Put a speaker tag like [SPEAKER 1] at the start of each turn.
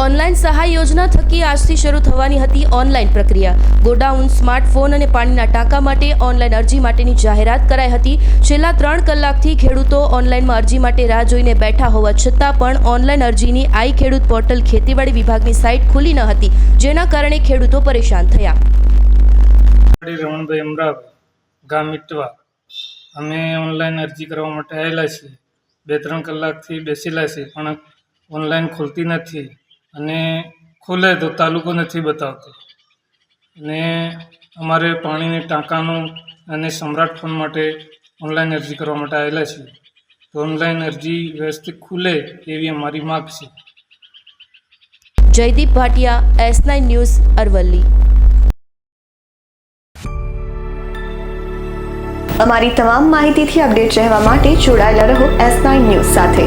[SPEAKER 1] Online સહાય યોજના થકી આજથી શરૂ થવાની હતી ઓનલાઈન પ્રક્રિયા. ગોડાઉન, સ્માર્ટફોન અને પાણીના ટાંકા માટે ઓનલાઈન અરજી માટેની જાહેરાત કરાઈ હતી. છેલ્લા ત્રણ કલાકથી ખેડૂતો ઓનલાઈનમાં અરજી માટે રાહ જોઈને બેઠા હોવા છતાં પણ ઓનલાઈન અરજીની આઈ ખેડૂત પોર્ટલ ખેતીવાડી વિભાગની સાઇટ ખુલી ન હતી, જેના કારણે ખેડૂતો પરેશાન થયા.
[SPEAKER 2] અમે ઓનલાઈન અરજી કરવા માટે આવેલા છીએ. બે ત્રણ કલાકથી બેસેલા છીએ, પણ ઓનલાઈન ખુલતી નથી. અને ખુલે તો તાલુકો નથી બતાવતો. અને અમારે પાણીની ટાંકાનું અને સમ્રાટ ફોન માટે ઓનલાઈન અરજી કરવા માટે આવેલા છીએ. તો ઓનલાઈન અરજી વ્યવસ્થિત ખુલે એવી અમારી માગ છે.
[SPEAKER 1] Jaydeep Bhatia S nine news Aravalli.
[SPEAKER 3] અમારી તમામ માહિતીથી અપડેટ રહેવા માટે જોડાયેલા રહો એસ નાઇન ન્યૂઝ સાથે.